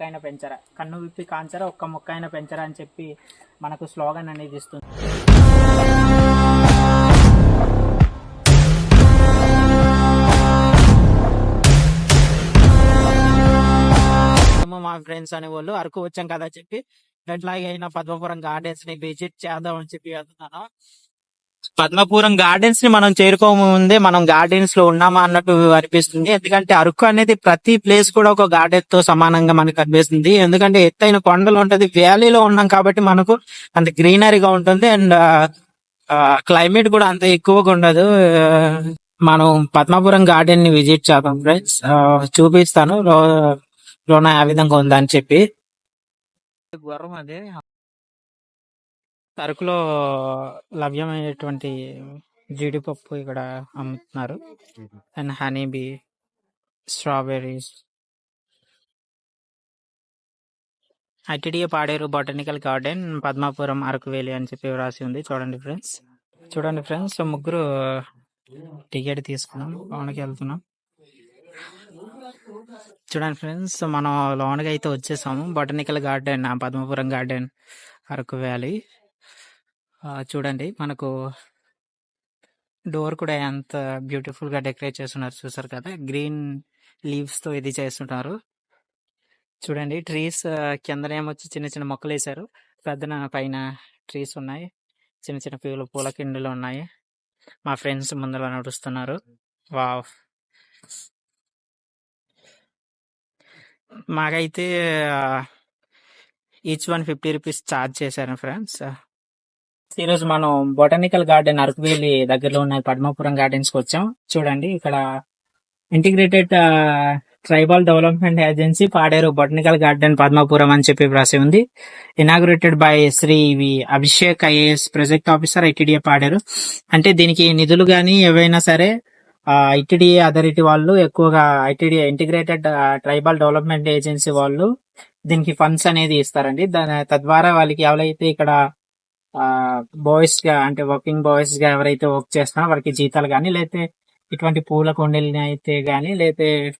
మొక్కైనా పెంచరా? కన్ను విప్పి కాంచరా? ఒక్క మొక్కైనా పెంచరా అని చెప్పి మనకు స్లోగన్ అనేది ఇస్తుంది. మా ఫ్రెండ్స్ అనే వాళ్ళు అరకు వచ్చాం కదా చెప్పి ఎట్లాగే అయినా పద్మపురం గార్డెన్స్ని విజిట్ చేద్దాం అని చెప్పి వెళ్తున్నాను. పద్మపురం గార్డెన్స్ని మనం చేరుకోముందే మనం గార్డెన్స్లో ఉన్నామా అన్నట్టు అనిపిస్తుంది. ఎందుకంటే అరకు అనేది ప్రతి ప్లేస్ కూడా ఒక గార్డెన్తో సమానంగా మనకు అనిపిస్తుంది ఎందుకంటే ఎత్తైన కొండలు ఉంటది వ్యాలీలో ఉన్నాం కాబట్టి మనకు అంత గ్రీనరీగా ఉంటుంది అండ్ క్లైమేట్ కూడా అంత ఎక్కువగా ఉండదు. మనం పద్మపురం గార్డెన్ని విజిట్ చేద్దాం ఫ్రెండ్స్. చూపిస్తాను. లోన ఆ విధంగా ఉందని చెప్పి. గుర్రం అదే. అరకులో లభ్యమైనటువంటి జీడిపప్పు ఇక్కడ అమ్ముతున్నారు. And honey bee strawberries. ITDA Paderu botanical garden Padmapuram Araku valley అని చెప్పి రాసి ఉంది. చూడండి ఫ్రెండ్స్. చూడండి ఫ్రెండ్స్ ముగ్గురు టికెట్ తీసుకున్నాం. లోనికి వెళ్తున్నాం. చూడండి ఫ్రెండ్స్ మనం లోనకి అయితే వచ్చేసాము. Botanical garden Padmapuram garden Araku valley చూడండి మనకు డోర్ కూడా ఎంత బ్యూటిఫుల్గా డెకరేట్ చేస్తున్నారు చూసారు కదా? గ్రీన్ లీవ్స్తో ఇది చేస్తుంటారు చూడండి ట్రీస్ కిందనేమొచ్చి చిన్న చిన్న మొక్కలు వేశారు పెద్దన పైన ట్రీస్ ఉన్నాయి. చిన్న చిన్న పూల పూల కిండులు ఉన్నాయి. మా ఫ్రెండ్స్ ముందర నడుస్తున్నారు. వావ్! మాకైతే each one fifty rupees charge చేశారు ఫ్రెండ్స్. ఈరోజు మనం బొటానికల్ గార్డెన్ అరకువేలి దగ్గరలో ఉన్న పద్మాపురం గార్డెన్స్కి వచ్చాం. చూడండి ఇక్కడ integrated tribal development agency Paderu botanical garden Padmapuram అని చెప్పి రాసి ఉంది. Inaugurated by Shri V Abhishek IAS project officer ITDA Paderu. అంటే దీనికి నిధులు గాని ఏవైనా సరే ఐటీడీఏ అథారిటీ వాళ్ళు ఎక్కువగా ITDA integrated tribal development agency వాళ్ళు దీనికి ఫండ్స్ అనేది ఇస్తారండి. దాని తద్వారా వాళ్ళకి ఎవరైతే ఇక్కడ బాయ్స్గా అంటే వర్కింగ్ బాయ్స్గా ఎవరైతే వర్క్ చేస్తున్నారో వారికి జీతాలు కానీ లేకపోతే ఇటువంటి పూల కొండల్ని అయితే గానీ లేకపోతే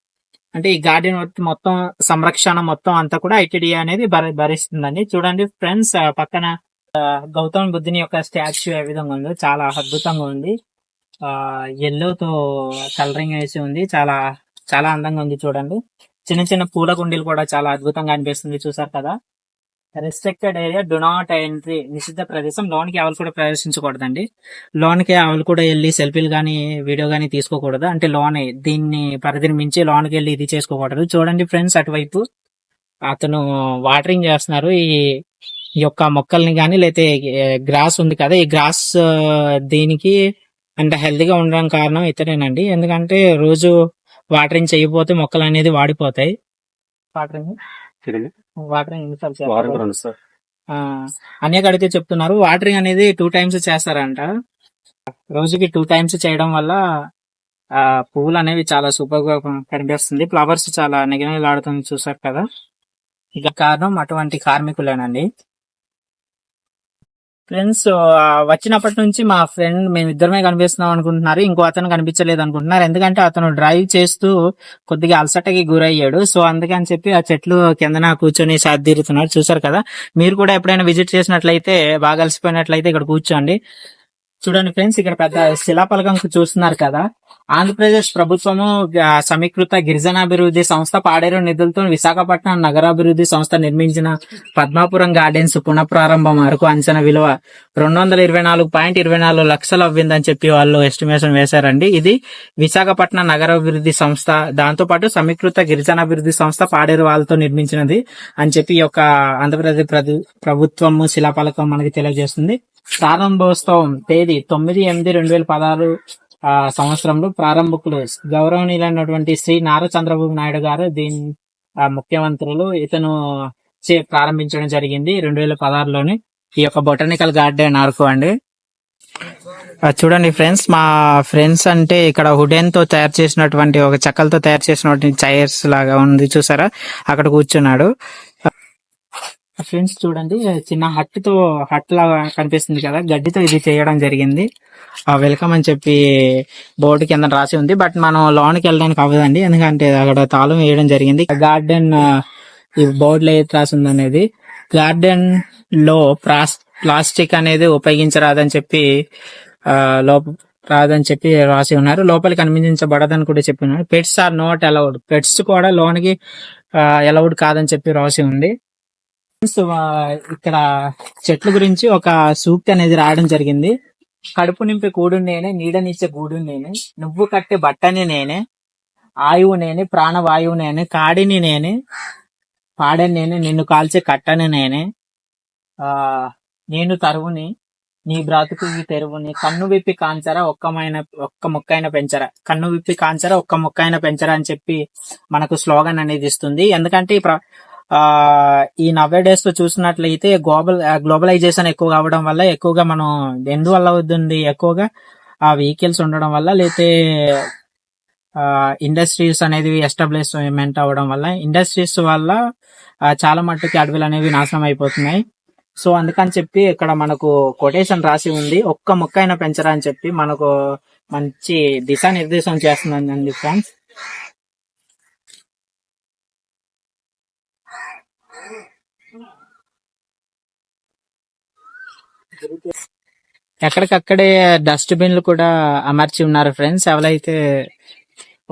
అంటే ఈ గార్డెన్ మొత్తం సంరక్షణ మొత్తం అంతా కూడా ఐటీడీ అనేది భరి- భరిస్తుందండి. చూడండి ఫ్రెండ్స్ పక్కన గౌతమ్ బుద్ధుని యొక్క స్టాచ్యూ ఏ విధంగా ఉందో చాలా అద్భుతంగా ఉంది. ఆ ఎల్లో తో కలరింగ్ వేసి ఉంది. చాలా చాలా అందంగా ఉంది చూడండి. చిన్న చిన్న పూల కుండీలు కూడా చాలా అద్భుతంగా అనిపిస్తుంది చూసారు కదా. Restricted area do not entry నిషిద్ధ ప్రదేశం. లోనికి ఎవరు కూడా ప్రవేశించకూడదండి. లోన్కి ఎవరు కూడా వెళ్ళి సెల్ఫీలు కానీ వీడియో కానీ తీసుకోకూడదు. అంటే లోన్ దీన్ని పరిధిని మించి లోన్కి వెళ్ళి ఇది చేసుకోకూడదు. చూడండి ఫ్రెండ్స్ అటువైపు అతను వాటరింగ్ చేస్తున్నారు. ఈ యొక్క మొక్కల్ని కానీ లేకపోతే గ్రాస్ ఉంది కదా ఈ గ్రాస్ దీనికి అంటే హెల్దీగా ఉండడం కారణం ఇతనేనండి. ఎందుకంటే రోజు వాటరింగ్ చేయకపోతే మొక్కలు అనేది వాడిపోతాయి. వాటరింగ్ వాటరింగ్ ఎన్నిసార్లు చేస్తారు? అనేక అడిగితే చెప్తున్నారు వాటరింగ్ అనేది టూ టైమ్స్ చేస్తారంట. రోజుకి టూ టైమ్స్ చేయడం వల్ల ఆ పువ్వులు అనేవి చాలా సూపర్గా కనిపిస్తుంది. ఫ్లవర్స్ చాలా నిగనిలాడుతుంది చూసారు కదా? ఇక కారణం అటువంటి కార్మికులేనండి. ఫ్రెండ్స్ వచ్చినప్పటి నుంచి మా ఫ్రెండ్ మేము ఇద్దరమే కనిపిస్తున్నాం అనుకుంటున్నారు. ఇంకో అతను కనిపించలేదు అనుకుంటున్నారు. ఎందుకంటే అతను డ్రైవ్ చేస్తూ కొద్దిగా అలసటకి గురయ్యాడు. సో అందుకని చెప్పి ఆ చెట్లు కిందన కూర్చొని సాధిరుతున్నారు చూసారు కదా? మీరు కూడా ఎప్పుడైనా విజిట్ చేసినట్లయితే బాగా అలసిపోయినట్లయితే ఇక్కడ కూర్చోండి. చూడండి ఫ్రెండ్స్ ఇక్కడ పెద్ద శిలాపలకం చూస్తున్నారు కదా. ఆంధ్రప్రదేశ్ ప్రభుత్వము సమీకృత గిరిజనాభివృద్ధి సంస్థ పాడేరు నిధులతో విశాఖపట్నం నగరాభివృద్ధి సంస్థ నిర్మించిన పద్మాపురం గార్డెన్స్ పునఃప్రారంభం వరకు అంచనా విలువ రెండు వందల ఇరవై నాలుగు పాయింట్ ఇరవై నాలుగు లక్షలు అవ్విందని చెప్పి వాళ్ళు ఎస్టిమేషన్ వేశారండి. ఇది విశాఖపట్నం నగరాభివృద్ధి సంస్థ దాంతో పాటు సమీకృత గిరిజనాభివృద్ధి సంస్థ పాడేరు వాళ్ళతో నిర్మించినది అని చెప్పి ఈ యొక్క ఆంధ్రప్రదేశ్ ప్రభుత్వము శిలాపలకం మనకి తెలియజేస్తుంది. ప్రారంభోత్సవం తేదీ తొమ్మిది ఎనిమిది రెండు వేల పదహారు ఆ, సంవత్సరంలో ప్రారంభకులు గౌరవనీయులైనటువంటి శ్రీ నారా చంద్రబాబు నాయుడు గారు దీని ముఖ్యమంత్రులు ఇతను చే- ప్రారంభించడం జరిగింది రెండు వేల పదహారులోని. ఈ యొక్క బొటానికల్ గార్డెన్ అరకు అండి చూడండి ఫ్రెండ్స్ మా ఫ్రెండ్స్ అంటే ఇక్కడ వుడెన్తో తయారు చేసినటువంటి ఒక చెక్కలతో తయారు చేసినటువంటి చైర్స్ లాగా ఉంది చూసారా? అక్కడ కూర్చున్నాడు. ఫ్రెండ్స్ చూడండి చిన్న హట్తో హట్ లాగా కనిపిస్తుంది కదా గడ్డితో ఇది చేయడం జరిగింది. వెల్కమ్ అని చెప్పి బోర్డు కింద రాసి ఉంది. బట్ మనం లోనికి వెళ్ళడానికి అవ్వదండి. ఎందుకంటే అక్కడ తాళం వేయడం జరిగింది. గార్డెన్ ఈ బోర్డు ఏది ఏది రాసింది అనేది గార్డెన్లో ప్లాస్- ప్లాస్టిక్ అనేది ఉపయోగించరాదని చెప్పి ఆ, లోప రాదని చెప్పి రాసి ఉన్నారు. లోపలికి అనుమతించబడదని కూడా చెప్పి ఉన్నారు. Pets are not allowed. Pets కూడా లోనికి అలౌడ్ కాదని చెప్పి రాసి ఉంది. సో, ఇక్కడ చెట్ల గురించి ఒక సూక్తి అనేది రాయడం జరిగింది. కడుపు నింపే కూడు నేనే నీడనిచ్చే గూడు నేనే నువ్వు కట్టే బట్టని నేనే ఆయువు నేనే ప్రాణవాయువు నేనే కాడిని నేనే పాడని నేనే నిన్ను కాల్చే కట్టని నేనే ఆ నేను తరువుని నీ బ్రాతుకు ఈ తెరువుని కన్ను విప్పి కాంచరా ఒక్కమైన ఒక్క మొక్కైన పెంచరా కన్ను విప్పి కాంచరా ఒక్క మొక్కైన పెంచరా అని చెప్పి మనకు స్లోగన్ అనేది ఇస్తుంది. ఎందుకంటే ఈ ఆ ఈ నవ్వే డేస్లో చూసినట్లయితే గ్లోబల్ గ్లోబలైజేషన్ ఎక్కువ కావడం వల్ల ఎక్కువగా మనం ఎందువల్ల అవుతుంది? ఎక్కువగా ఆ వెహికల్స్ ఉండడం వల్ల లేతే ఇండస్ట్రీస్ అనేది ఎస్టాబ్లిష్మెంట్ అవ్వడం వల్ల ఇండస్ట్రీస్ వల్ల చాలా మట్టుకి అడవులు అనేవి నాశనం అయిపోతున్నాయి. సో అందుకని చెప్పి ఇక్కడ మనకు కొటేషన్ రాసి ఉంది. ఒక్క మొక్క అయినా పెంచరా అని చెప్పి మనకు మంచి దిశానిర్దేశం చేస్తుందండి ఫ్రెండ్స్ ఎక్కడికక్కడే డస్ట్ బిన్లు కూడా అమర్చి ఉన్నారు ఫ్రెండ్స్. ఎవరైతే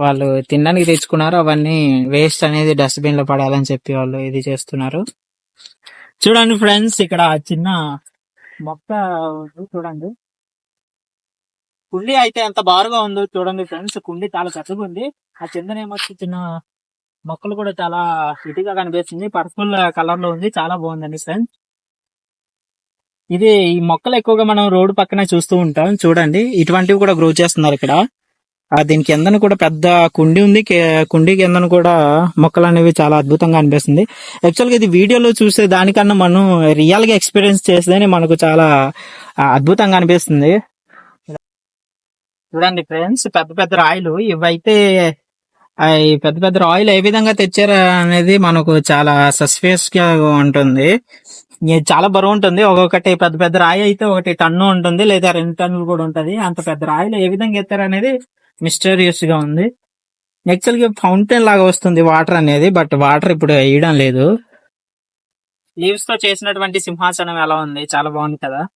వాళ్ళు తినడానికి తెచ్చుకున్నారో అవన్నీ వేస్ట్ అనేది డస్ట్ బిన్లో పడాలని చెప్పి వాళ్ళు ఇది చేస్తున్నారు. చూడండి ఫ్రెండ్స్ ఇక్కడ చిన్న మొక్క ఉంది చూడండి. కుండి అయితే ఎంత బారుగా ఉందో చూడండి ఫ్రెండ్స్. కుండి చాలా చక్కగా ఉంది. ఆ కిందన ఏమొచ్చి చిన్న మొక్కలు కూడా చాలా ఇటుగా కనిపిస్తుంది. పర్పుల్ కలర్లో ఉంది. చాలా బాగుందండి ఫ్రెండ్స్. ఇది ఈ మొక్కలు ఎక్కువగా మనం రోడ్డు పక్కన చూస్తూ ఉంటాం. చూడండి ఇటువంటివి కూడా గ్రో చేస్తున్నారు ఇక్కడ. దీని కిందన కూడా పెద్ద కుండి ఉంది. కుండి కిందన కూడా మొక్కలు అనేవి చాలా అద్భుతంగా అనిపిస్తుంది. యాక్చువల్గా ఇది వీడియోలో చూసే దానికన్నా మనం రియల్గా ఎక్స్పీరియన్స్ చేస్తేనే మనకు చాలా అద్భుతంగా అనిపిస్తుంది. చూడండి ఫ్రెండ్స్ పెద్ద పెద్ద రాయిలు. ఇవైతే ఈ పెద్ద పెద్ద రాయిలు ఏ విధంగా తెచ్చారు అనేది మనకు చాలా సస్పేస్గా ఉంటుంది. చాలా బరువు ఉంటుంది ఒక్కొక్కటి పెద్ద పెద్ద రాయి అయితే ఒకటి టన్ను ఉంటుంది లేదా రెండు టన్నులు కూడా ఉంటుంది. అంత పెద్ద రాయిలు ఏ విధంగా ఎత్తారు అనేది మిస్టీరియస్గా ఉంది. యాక్చువల్గా ఫౌంటైన్ లాగా వస్తుంది వాటర్ అనేది బట్ వాటర్ ఇప్పుడు వేయడం లేదు. లీవ్స్తో చేసినటువంటి సింహాసనం ఎలా ఉంది? చాలా బాగుంది కదా.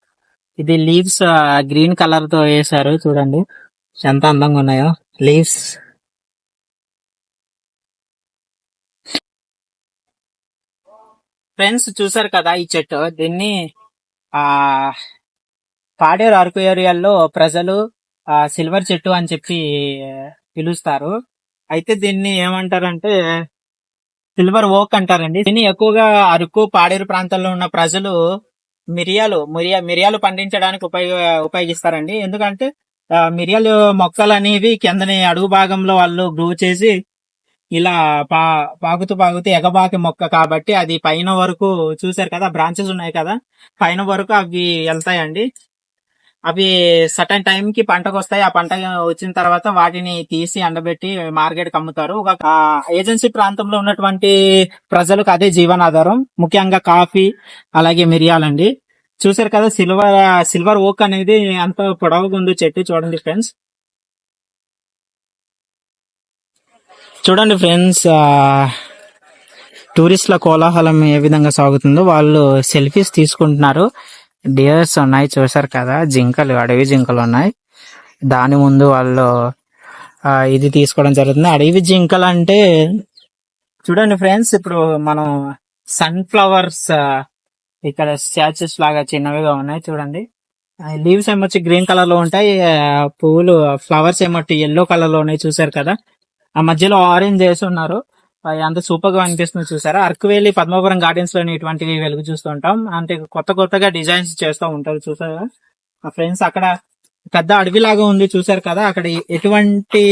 ఇది లీవ్స్ గ్రీన్ కలర్తో వేసారు చూడండి. ఎంత అందంగా ఉన్నాయో. లీవ్స్ ఫ్రెండ్స్ చూసారు కదా ఈ చెట్టు. దీన్ని ఆ పాడేరు అరకు ఏరియాల్లో ప్రజలు ఆ సిల్వర్ చెట్టు అని చెప్పి పిలుస్తారు. అయితే దీన్ని ఏమంటారంటే సిల్వర్ ఓక్ అంటారండి. దీన్ని ఎక్కువగా అరకు పాడేరు ప్రాంతాల్లో ఉన్న ప్రజలు మిరియాలు మిరియా మిరియాలు పండించడానికి ఉపయోగ ఉపయోగిస్తారండి. ఎందుకంటే మిరియాలు మొక్కలు అనేవి కిందని అడుగు భాగంలో వాళ్ళు గ్రో చేసి ఇలా పా పాకుతూ పాకుతూ ఎగబాకి మొక్క కాబట్టి అది పైన వరకు చూసారు కదా బ్రాంచెస్ ఉన్నాయి కదా పైన వరకు అవి వెళ్తాయండి. అవి సటన్ టైం కి పంటకు వస్తాయి. ఆ పంట వచ్చిన తర్వాత వాటిని తీసి ఎండబెట్టి మార్కెట్ అమ్ముతారు. ఒక ఏజెన్సీ ప్రాంతంలో ఉన్నటువంటి ప్రజలకు అదే జీవనాధారం. ముఖ్యంగా కాఫీ అలాగే మిరియాలండి చూసారు కదా సిల్వర్ సిల్వర్ ఓక్ అనేది ఎంత పొడవుగా ఉందో చెట్టు చూడండి ఫ్రెండ్స్. చూడండి ఫ్రెండ్స్ టూరిస్టుల కోలాహలం ఏ విధంగా సాగుతుందో వాళ్ళు సెల్ఫీస్ తీసుకుంటున్నారు. డియర్స్ ఉన్నాయి చూసారు కదా జింకలు అడవి జింకలు ఉన్నాయి. దాని ముందు వాళ్ళు ఇది తీసుకోవడం జరుగుతుంది. అడవి జింకలు అంటే చూడండి ఫ్రెండ్స్ ఇప్పుడు మనం సన్ఫ్లవర్స్ ఇక్కడ స్టాచ్యూస్ లాగా చిన్నవిగా ఉన్నాయి చూడండి. లీవ్స్ ఏమొచ్చి గ్రీన్ కలర్లో ఉంటాయి పువ్వులు ఫ్లవర్స్ ఏమొచ్చి ఎల్లో కలర్లో ఉన్నాయి చూసారు కదా. ఆ మధ్యలో ఆరెంజ్ వేసి ఉన్నారు. అంత ఎంత సూపర్గా అనిపిస్తుంది చూసారా? అరకువేలి పద్మపురం గార్డెన్స్లోని ఇటువంటివి వెలుగు చూస్తూ ఉంటాం. అంటే కొత్త కొత్తగా డిజైన్స్ చేస్తూ ఉంటారు చూసారా? మా ఫ్రెండ్స్ అక్కడ పెద్ద అడవి లాగా ఉంది చూసారు కదా? అక్కడ ఎటువంటి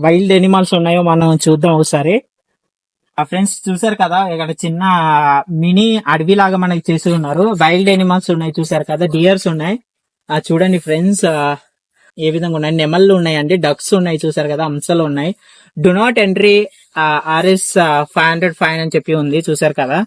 వైల్డ్ ఎనిమల్స్ ఉన్నాయో మనం చూద్దాం ఒకసారి. ఆ ఫ్రెండ్స్ చూసారు కదా? ఇక్కడ చిన్న మినీ అడవి లాగా మనకి చేసి ఉన్నారు. వైల్డ్ ఎనిమల్స్ ఉన్నాయి చూసారు కదా? డియర్స్ ఉన్నాయి. ఆ చూడండి ఫ్రెండ్స్ ఏ విధంగా ఉన్నాయి? నెమళ్ళు ఉన్నాయండి డక్స్ ఉన్నాయి చూసారు కదా అంశాలు ఉన్నాయి. Do not entry RS five hundred fine అని చెప్పి ఉంది చూసారు కదా.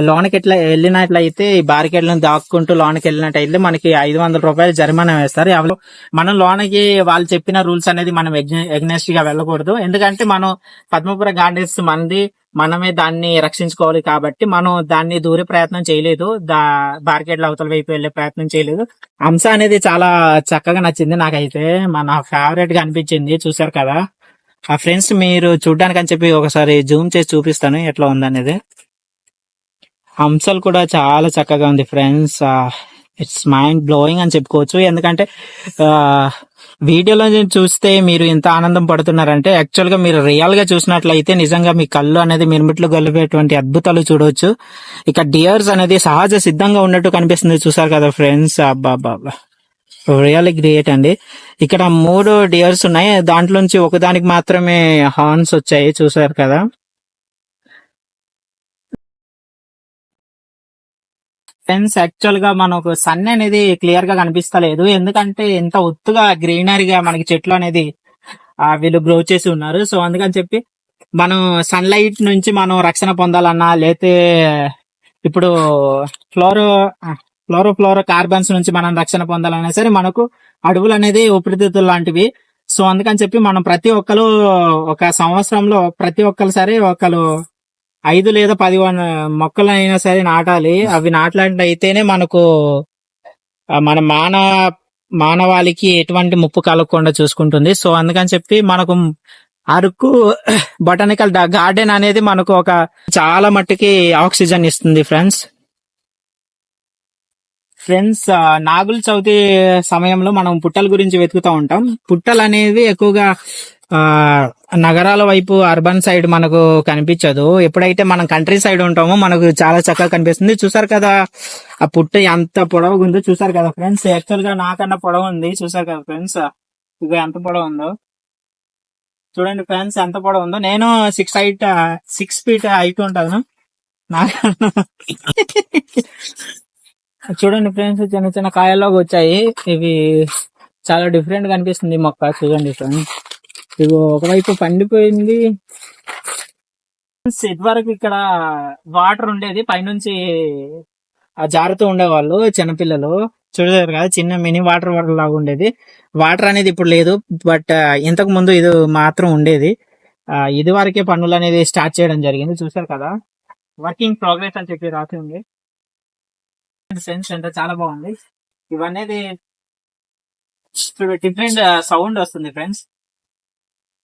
లోనకి ఎట్లా వెళ్ళినట్లయితే ఈ బారికేడ్లను దాక్కుంటూ లోనకి వెళ్ళినట్టయితే మనకి ఐదు వందల రూపాయలు జరిమానా వేస్తారు. ఎవరు మనం లోనకి వాళ్ళు చెప్పిన రూల్స్ అనేది మనం ఎగ్నెస్ట్గా వెళ్ళకూడదు. ఎందుకంటే మనం పద్మపుర గార్డెన్స్ మనది మనమే దాన్ని రక్షించుకోవాలి కాబట్టి మనం దాన్ని దూరే ప్రయత్నం చేయలేదు. దా బార్కెట్ల అవతల వైపు వెళ్ళే ప్రయత్నం చేయలేదు. అంశ అనేది చాలా చక్కగా నచ్చింది నాకైతే. మన ఫేవరెట్గా అనిపించింది చూసారు కదా. ఆ ఫ్రెండ్స్ మీరు చూడడానికి అని చెప్పి ఒకసారి జూమ్ చేసి చూపిస్తాను ఎట్లా ఉందనేది. అంశాలు కూడా చాలా చక్కగా ఉంది ఫ్రెండ్స్. ఇట్స్ మైండ్ బ్లోయింగ్ అని చెప్పుకోవచ్చు. ఎందుకంటే వీడియోలో చూస్తే మీరు ఇంత ఆనందం పడుతున్నారంటే యాక్చువల్గా మీరు రియల్గా చూసినట్లయితే నిజంగా మీ కళ్ళు అనేది మిరుమిట్లు గలిపేటువంటి అద్భుతాలు చూడవచ్చు ఇక డియర్స్ అనేది సహజ సిద్ధంగా ఉన్నట్టు కనిపిస్తుంది చూసారు కదా ఫ్రెండ్స్. అబ్బా అబ్బా రియల్లీ గ్రేట్ అండి. ఇక్కడ మూడు డియర్స్ ఉన్నాయి. దాంట్లోంచి ఒకదానికి మాత్రమే హార్న్స్ వచ్చాయి. చూసారు కదా? ఫ్రెండ్స్ యాక్చువల్గా మనకు సన్ అనేది క్లియర్గా కనిపిస్తలేదు. ఎందుకంటే ఎంత ఒత్తుగా గ్రీనరీగా మనకి చెట్లు అనేది వీళ్ళు గ్రో చేసి ఉన్నారు. సో అందుకని చెప్పి మనం సన్లైట్ నుంచి మనం రక్షణ పొందాలన్నా లేతే ఇప్పుడు ఫ్లోరో ఫ్లోరో ఫ్లోరో కార్బన్స్ నుంచి మనం రక్షణ పొందాలన్నా సరే మనకు అడవులు అనేది ఊపిరితిత్తులు లాంటివి. సో అందుకని చెప్పి మనం ప్రతి ఒక్కరు ఒక సంవత్సరంలో ప్రతి ఒక్కరు సరే ఒకరు ఐదు లేదా పది మొక్కలు అయినా సరే నాటాలి. అవి నాటినట్టయితేనే మనకు మన మానవ మానవాళికి ఎటువంటి ముప్పు కలగకుండా చూసుకుంటుంది. సో అందుకని చెప్పి మనకు అరకు బొటానికల్ గార్డెన్ అనేది మనకు ఒక చాలా మట్టుకి ఆక్సిజన్ ఇస్తుంది ఫ్రెండ్స్ ఫ్రెండ్స్ నాగుల చవితి సమయంలో మనం పుట్టల గురించి వెతుకుతూ ఉంటాం. పుట్టలు అనేది ఎక్కువగా ఆ నగరాల వైపు అర్బన్ సైడ్ మనకు కనిపించదు. ఎప్పుడైతే మనం కంట్రీ సైడ్ ఉంటామో మనకు చాలా చక్కగా కనిపిస్తుంది. చూసారు కదా ఆ పుట్ట ఎంత పొడవుగా ఉందో చూసారు కదా ఫ్రెండ్స్ యాక్చువల్గా నాకన్నా పొడవు ఉంది. చూసారు కదా ఫ్రెండ్స్ ఇక ఎంత పొడవు ఉందో. చూడండి ఫ్రెండ్స్ ఎంత పొడవు ఉందో. నేను six height six feet height ఉంటాను. నాకన్నా చూడండి ఫ్రెండ్స్ చిన్న చిన్న కాయల్లోకి వచ్చాయి. ఇవి చాలా డిఫరెంట్గా అనిపిస్తుంది మొక్క. చూడండి ఫ్రెండ్స్. ఇవి ఒకవైపు పండిపోయింది. ఇదివరకు ఇక్కడ వాటర్ ఉండేది. పైనుంచి ఆ జారుతూ ఉండేవాళ్ళు చిన్నపిల్లలు చూడలేరు కదా చిన్న మినీ వాటర్ వాటర్ లాగా ఉండేది. వాటర్ అనేది ఇప్పుడు లేదు బట్ ఇంతకు ముందు ఇది మాత్రం ఉండేది. ఇది వరకే పనులు అనేది స్టార్ట్ చేయడం జరిగింది. చూసారు కదా? వర్కింగ్ ప్రోగ్రెస్ అని చెప్పి రాసి ఉంది. సెన్స్ అంటే చాలా బాగుంది. ఇవన్నీ డిఫరెంట్ సౌండ్ వస్తుంది ఫ్రెండ్స్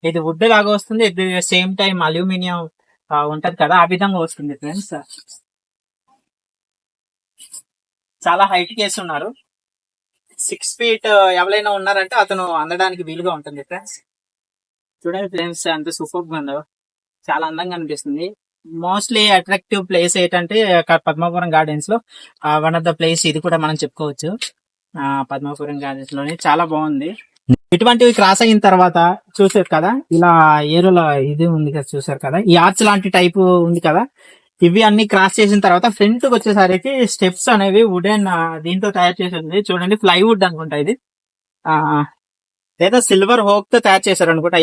ఇది వుడ్ లాగా వస్తుంది. ఇది సేమ్ టైం అల్యూమినియం ఉంటది కదా ఆ విధంగా వస్తుంది ఫ్రెండ్స్ చాలా హైట్ కేసు ఉన్నారు సిక్స్ ఫీట్ ఎవరైనా ఉన్నారంటే అతను అందడానికి వీలుగా ఉంటుంది ఫ్రెండ్స్ చూడండి ఫ్రెండ్స్ అంత సూపర్గా ఉందో. చాలా అందంగా అనిపిస్తుంది. మోస్ట్లీ అట్రాక్టివ్ ప్లేస్ ఏంటంటే పద్మాపురం గార్డెన్స్లో వన్ ఆఫ్ ద ప్లేస్ ఇది కూడా మనం చెప్పుకోవచ్చు. ఆ, పద్మాపురం గార్డెన్స్లోని చాలా బాగుంది. ఇటువంటివి క్రాస్ అయిన తర్వాత చూసారు కదా ఇలా ఏరులో ఇది ఉంది కదా చూసారు కదా ఈ ఆర్చ్ లాంటి టైపు ఉంది కదా ఇవి అన్ని క్రాస్ చేసిన తర్వాత ఫ్రంట్కి వచ్చేసరికి స్టెప్స్ అనేవి వుడెన్ దీంతో తయారు చేసి ఉంది. చూడండి ప్లైవుడ్ అనుకుంటా ఇది. ఆ లేదా సిల్వర్ హోక్తో తయారు చేశారు అనుకుంటా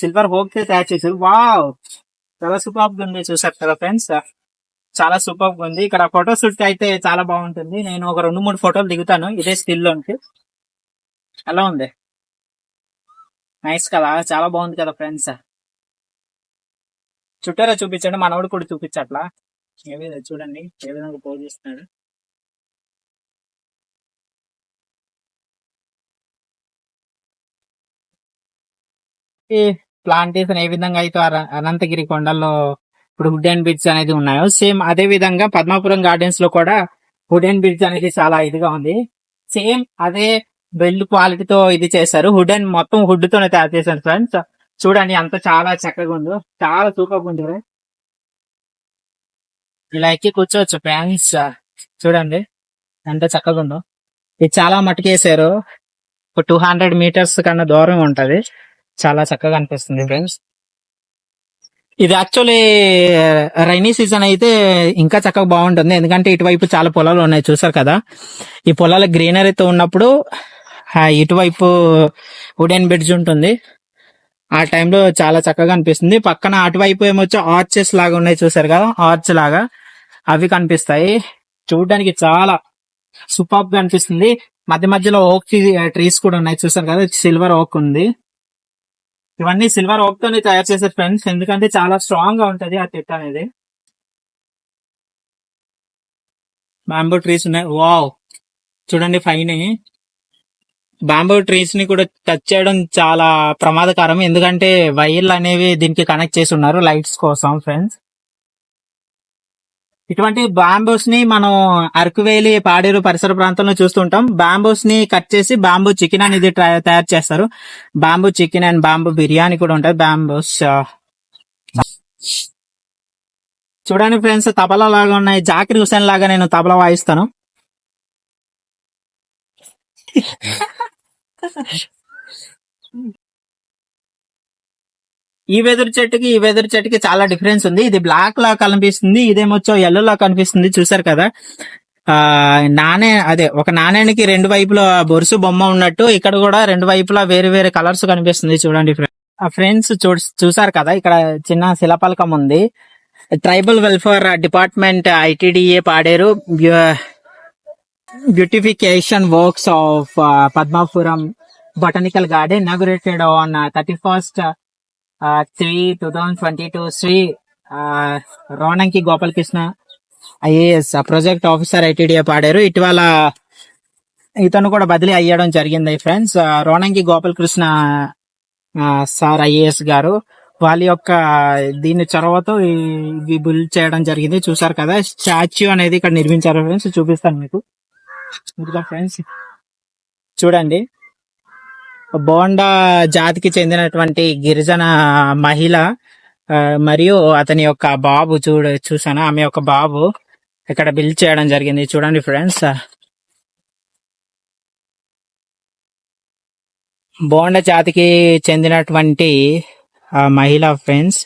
సిల్వర్ హోక్తో తయారు చేశారు. వావ్ చాలా సూపర్గా ఉంది చూసారు కదా ఫ్రెండ్స్? చాలా సూపర్గా ఉంది ఇక్కడ ఫోటో షూట్ అయితే చాలా బాగుంటుంది. నేను ఒక రెండు మూడు ఫోటోలు దిగుతాను. ఇదే స్టిల్ లోనికి ఎలా ఉంది? నైస్ కదా. చాలా బాగుంది కదా ఫ్రెండ్స్? చుట్టారా చూపించండి. మనవాడు కూడా చూపించట్లా? ఏ విధంగా చూడండి. ఏ విధంగా పోజ్ చేస్తున్నాడు? ఈ ప్లాంటేషన్ ఏ విధంగా అయితే అనంతగిరి కొండల్లో ఇప్పుడు వుడెన్ బ్రిడ్జ్ అనేది ఉన్నాయో సేమ్ అదే విధంగా పద్మాపురం గార్డెన్స్లో కూడా వుడెన్ బ్రిడ్జ్ అనేది చాలా ఇదిగా ఉంది. సేమ్ అదే బెల్ట్ క్వాలిటీతో ఇది చేశారు. వుడెన్ మొత్తం వుడ్ తోనే తయారు చేశారు ఫ్రెండ్స్ చూడండి అంత చాలా చక్కగా ఉందో చాలా సూపర్ ఉంది. ఇలా ఎక్కి కూర్చోవచ్చు ఫ్యాన్స్ చూడండి ఎంత చక్కగా ఉందో. ఇది చాలా మట్టుకేసారు ఒక టూ హండ్రెడ్ మీటర్స్ కన్నా దూరం ఉంటది. చాలా చక్కగా అనిపిస్తుంది ఫ్రెండ్స్ ఇది యాక్చువల్లీ రైనీ సీజన్ అయితే ఇంకా చక్కగా బాగుంటుంది. ఎందుకంటే ఇటువైపు చాలా పొలాలు ఉన్నాయి చూసారు కదా? ఈ పొలాలు గ్రీనరీతో ఉన్నప్పుడు ఇటువైపు వుడెన్ బ్రిడ్జ్ ఉంటుంది. ఆ టైంలో చాలా చక్కగా అనిపిస్తుంది. పక్కన అటువైపు ఏమొచ్చి ఆర్చెస్ లాగా ఉన్నాయి చూసారు కదా? ఆర్చ్ లాగా. అవి కనిపిస్తాయి. చూడడానికి చాలా సూపర్గా అనిపిస్తుంది. మధ్య మధ్యలో ఓక్ ట్రీస్ కూడా ఉన్నాయి చూసారు కదా? సిల్వర్ ఓక్ ఉంది. ఇవన్నీ సిల్వర్ ఓక్ తోనే తయారు చేసే ఫ్రెండ్స్ ఎందుకంటే చాలా స్ట్రాంగ్గా ఉంటది ఆ చెట్టు అనేది. బ్యాంబో ట్రీస్ ఉన్నాయి. వావ్ చూడండి ఫైన్ బ్యాంబో ట్రీస్ని కూడా టచ్ చేయడం చాలా ప్రమాదకరం. ఎందుకంటే వైర్లు అనేవి దీనికి కనెక్ట్ చేసి ఉన్నారు లైట్స్ కోసం ఫ్రెండ్స్ ఇటువంటి బాంబూస్ని మనం అరకువేలి పాడేరు పరిసర ప్రాంతంలో చూస్తుంటాం. బాంబూస్ని కట్ చేసి బాంబూ చికెన్ అనేది తయారు చేస్తారు. Bamboo chicken and bamboo biryani కూడా ఉంటుంది బాంబూస్ చూడండి ఫ్రెండ్స్ తబలా లాగా ఉన్నాయి. జాకిర్ హుసేన్ లాగా నేను తబలా వాయిస్తాను. ఈ వెదురు చెట్టుకి ఈ వెదురు చెట్టుకి చాలా డిఫరెన్స్ ఉంది. ఇది బ్లాక్ లా కనిపిస్తుంది ఇదేమొచ్చో ఎల్లో లా కనిపిస్తుంది. చూసారు కదా? ఆ నాణే అదే ఒక నాణ్యానికి రెండు వైపులా బొరుసు బొమ్మ ఉన్నట్టు ఇక్కడ కూడా రెండు వైపులా వేరే వేరే కలర్స్ కనిపిస్తుంది చూడండి ఫ్రెండ్స్ చూ చూసారు కదా? ఇక్కడ చిన్న శిలపలకం ఉంది. Tribal welfare department ITDA Paderu. Beautification works of Padmapuram botanical garden inaugurated on thirty first three two thousand twenty two Shri Ronanki Gopalakrishna IAS project officer ITDA Paderu. ఇటీవల ఇతను కూడా బదిలీ అయ్యడం జరిగింది friends Ronanki Gopalakrishna sir IAS garu వాళ్ళ యొక్క దీని చొరవతో ఇవి బిల్డ్ చేయడం జరిగింది. చూసారు కదా స్టాచ్యూ అనేది ఇక్కడ నిర్మించారు ఫ్రెండ్స్ చూపిస్తాను మీకు. ఫ్రెండ్స్ చూడండి. బోండా జాతికి చెందినటువంటి గిరిజన మహిళ మరియు అతని యొక్క బాబు చూడ చూసాను ఆమె యొక్క బాబు ఇక్కడ బిల్డ్ చేయడం జరిగింది. చూడండి ఫ్రెండ్స్. బోండా జాతికి చెందినటువంటి మహిళ ఫ్రెండ్స్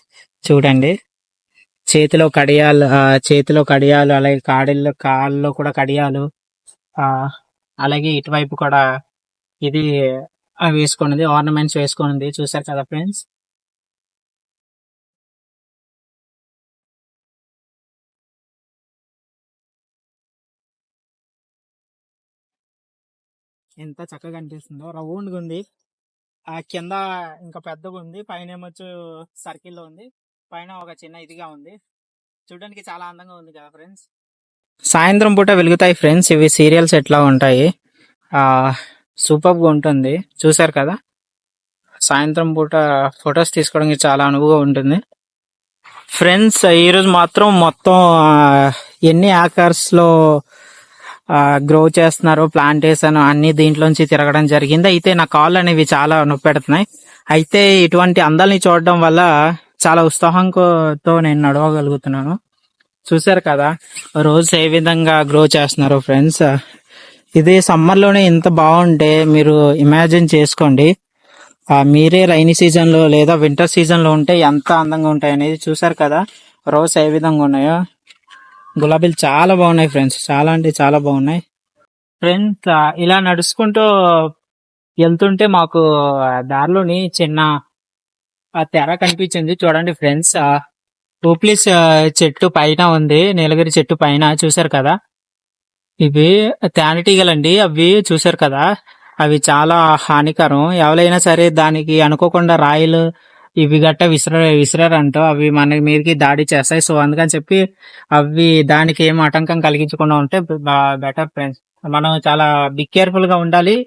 చూడండి. చేతిలో కడియాలు చేతిలో కడియాలు అలాగే కాడిల్లో కాళ్ళలో కూడా కడియాలు ఆ అలాగే ఇటువైపు కూడా ఇది వేసుకున్నది ఆర్నమెంట్స్ వేసుకున్నది చూసారు కదా ఫ్రెండ్స్ ఎంత చక్కగా అనిపిస్తుందో. రౌండ్గా ఉంది. ఆ కింద ఇంకా పెద్దగా ఉంది. పైన ఏమొచ్చు సర్కిల్లో ఉంది. పైన ఒక చిన్న ఇదిగా ఉంది. చూడడానికి చాలా అందంగా ఉంది కదా ఫ్రెండ్స్ సాయంత్రం పూట వెలుగుతాయి ఫ్రెండ్స్ ఇవి సీరియల్స్ ఎట్లా ఉంటాయి? సూపర్గా ఉంటుంది. చూసారు కదా? సాయంత్రం పూట ఫొటోస్ తీసుకోవడానికి చాలా అనువుగా ఉంటుంది. ఫ్రెండ్స్ ఈరోజు మాత్రం మొత్తం ఎన్ని ఆకర్స్లో గ్రో చేస్తున్నారు ప్లాంటేషన్ అన్ని దీంట్లోంచి తిరగడం జరిగింది. అయితే నా కాళ్ళు అనేవి చాలా నొప్పి పెడుతున్నాయి అయితే ఇటువంటి అందాలని చూడడం వల్ల చాలా ఉత్సాహంతో నేను నడవగలుగుతున్నాను. చూసారు కదా? రోజు ఏ విధంగా గ్రో చేస్తున్నారు ఫ్రెండ్స్ ఇది సమ్మర్లోనే ఇంత బాగుంటే మీరు ఇమాజిన్ చేసుకోండి. మీరే రైనీ సీజన్లో లేదా వింటర్ సీజన్లో ఉంటే ఎంత అందంగా ఉంటాయి అనేది చూసారు కదా? రోజ్ ఏ విధంగా ఉన్నాయో? గులాబీలు చాలా బాగున్నాయి ఫ్రెండ్స్. చాలా అంటే చాలా బాగున్నాయి. ఫ్రెండ్స్ ఇలా నడుచుకుంటూ వెళ్తుంటే మాకు దారిలోని చిన్న ఆ తెర కనిపించింది. చూడండి ఫ్రెండ్స్ టూప్లిస్ చెట్టు పైన ఉంది. నీలగిరి చెట్టు పైన చూసారు కదా? ఇవి తేనెటీగలండి. అవి చూశారు కదా? అవి చాలా హానికరం. ఎవరైనా సరే దానికి అనుకోకుండా రాయిలు ఇవి గట్ట విసిర విసిరారంటూ అవి మన మీదకి దాడి చేస్తాయి. సో అందుకని చెప్పి అవి దానికి ఏం ఆటంకం కలిగించకుండా ఉంటే బెటర్ ఫ్రెండ్స్. మనం చాలా బిగ్ కేర్ఫుల్గా ఉండాలి.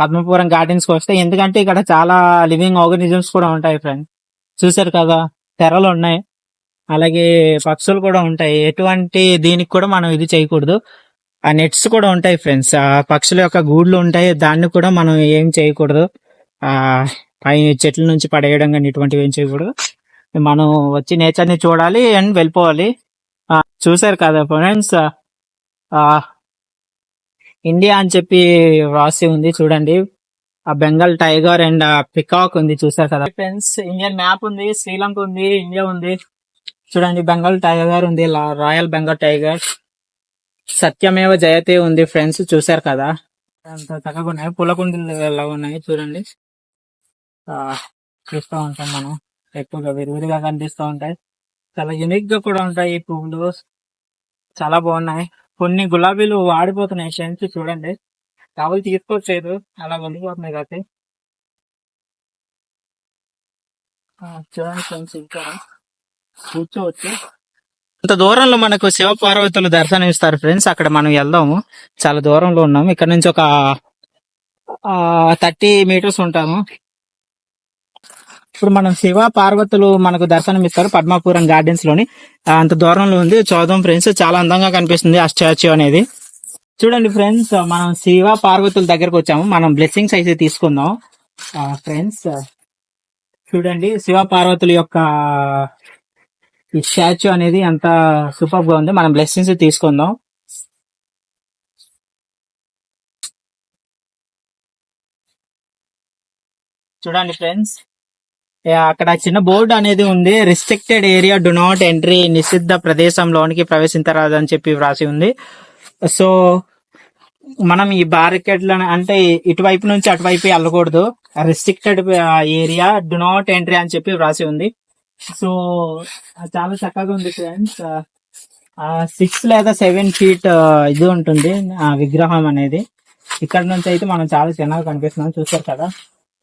పద్మపురం గార్డెన్స్కి వస్తే ఎందుకంటే ఇక్కడ చాలా లివింగ్ ఆర్గనిజమ్స్ కూడా ఉంటాయి ఫ్రెండ్స్. చూసారు కదా? తెరలు ఉన్నాయి. అలాగే పక్షులు కూడా ఉంటాయి. ఎటువంటి దీనికి కూడా మనం ఇది చేయకూడదు. ఆ నెట్స్ కూడా ఉంటాయి ఫ్రెండ్స్ ఆ పక్షుల యొక్క గూడ్లు ఉంటాయి. దాన్ని కూడా మనం ఏం చేయకూడదు. ఆ పై చెట్ల నుంచి పడేయడం కానీ ఇటువంటివి ఏం చేయకూడదు. మనం వచ్చి నేచర్ని చూడాలి అండ్ వెళ్ళిపోవాలి. ఆ, చూసారు కదా ఫ్రెండ్స్ ఆ ఇండియా అని చెప్పి రాసి ఉంది చూడండి. ఆ బెంగాల్ టైగర్ అండ్ పికాక్ ఉంది చూసారు కదా. ఫ్రెండ్స్ ఇండియన్ మ్యాప్ ఉంది శ్రీలంక ఉంది ఇండియా ఉంది. చూడండి బెంగాల్ టైగర్ ఉంది royal Bengal tiger. Satyameva Jayate ఉంది ఫ్రెండ్స్ చూసారు కదా? అంత చక్కగా ఉన్నాయి. పూల కుండీలు ఎలా ఉన్నాయి చూడండి. ఆ, చూస్తూ ఉంటాం మనం. ఎక్కువగా విరివిరిగా కనిపిస్తూ ఉంటాయి. చాలా యూనిక్గా కూడా ఉంటాయి ఈ పువ్వులు చాలా బాగున్నాయి. కొన్ని గులాబీలు వాడిపోతున్నాయి ఫ్రెండ్స్ చూడండి. కావాలి తీసుకోవట్లేదు. అలా వెళ్ళిపోతున్నాయి కాబట్టి. ఆ, చూడండి ఫ్రెండ్స్ ఇంకా కూర్చోవచ్చు. అంత దూరంలో మనకు శివ పార్వతులు దర్శనం ఇస్తారు ఫ్రెండ్స్. అక్కడ మనం వెళ్దాము. చాలా దూరంలో ఉన్నాము. ఇక్కడ నుంచి ఒక థర్టీ మీటర్స్ ఉంటాము. ఇప్పుడు మనం శివ పార్వతులు మనకు దర్శనం ఇస్తారు పద్మాపురం గార్డెన్స్లోని. అంత దూరంలో ఉంది. చూద్దాం ఫ్రెండ్స్. చాలా అందంగా కనిపిస్తుంది ఆ స్టాచ్యూ అనేది. చూడండి ఫ్రెండ్స్ మనం శివ పార్వతుల దగ్గరకు వచ్చాము. మనం బ్లెస్సింగ్స్ అయితే తీసుకుందాం. ఫ్రెండ్స్ చూడండి శివ పార్వతుల యొక్క ఈ స్టాచ్యూ అనేది ఎంత సూపర్గా ఉంది మనం బ్లెస్సింగ్స్ తీసుకుందాం. చూడండి ఫ్రెండ్స్ అక్కడ చిన్న బోర్డు అనేది ఉంది. Restricted area do not entry నిషిద్ధ ప్రదేశంలోనికి ప్రవేశించరాదు అని చెప్పి వ్రాసి ఉంది. సో మనం ఈ బారికేడ్లను అంటే ఇటువైపు నుంచి అటువైపు వెళ్ళకూడదు. Restricted area do not entry అని చెప్పి వ్రాసి ఉంది. సో చాలా చక్కగా ఉంది ఫ్రెండ్స్. సిక్స్ లేదా సెవెన్ ఫీట్ ఇది ఉంటుంది ఆ విగ్రహం అనేది. ఇక్కడ నుంచి అయితే మనం చాలా చిన్నగా కనిపిస్తున్నాం చూసారు కదా?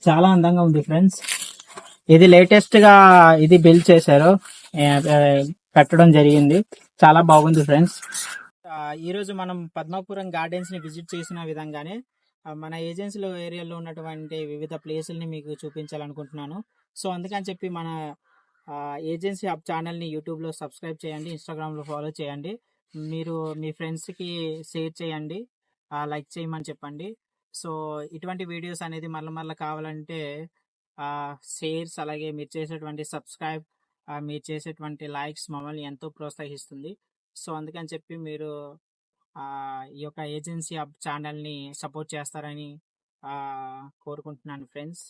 చాలా అందంగా ఉంది ఫ్రెండ్స్. ఇది లేటెస్ట్గా ఇది బిల్డ్ చేశారు. కట్టడం జరిగింది. చాలా బాగుంది ఫ్రెండ్స్. ఈ రోజు మనం పద్మాపురం గార్డెన్స్ని విజిట్ చేసిన విధంగానే మన ఏజెన్సీలో ఏరియాలో ఉన్నటువంటి వివిధ ప్లేసుల్ని మీకు చూపించాలనుకుంటున్నాను. సో అందుకని చెప్పి మన ఏజెన్సీ హబ్ ఛానల్ని యూట్యూబ్లో సబ్స్క్రైబ్ చేయండి ఇన్స్టాగ్రామ్లో ఫాలో చేయండి. మీరు మీ ఫ్రెండ్స్కి షేర్ చేయండి లైక్ చేయమని చెప్పండి. సో ఇటువంటి వీడియోస్ అనేది మళ్ళీ మళ్ళీ కావాలంటే షేర్స్ అలాగే మీరు చేసేటువంటి సబ్స్క్రైబ్ మీరు చేసేటువంటి లైక్స్ మమ్మల్ని ఎంతో ప్రోత్సహిస్తుంది. సో అందుకని చెప్పి మీరు ఈ యొక్క ఏజెన్సీ హబ్ ఛానల్ని సపోర్ట్ చేస్తారని కోరుకుంటున్నాను ఫ్రెండ్స్.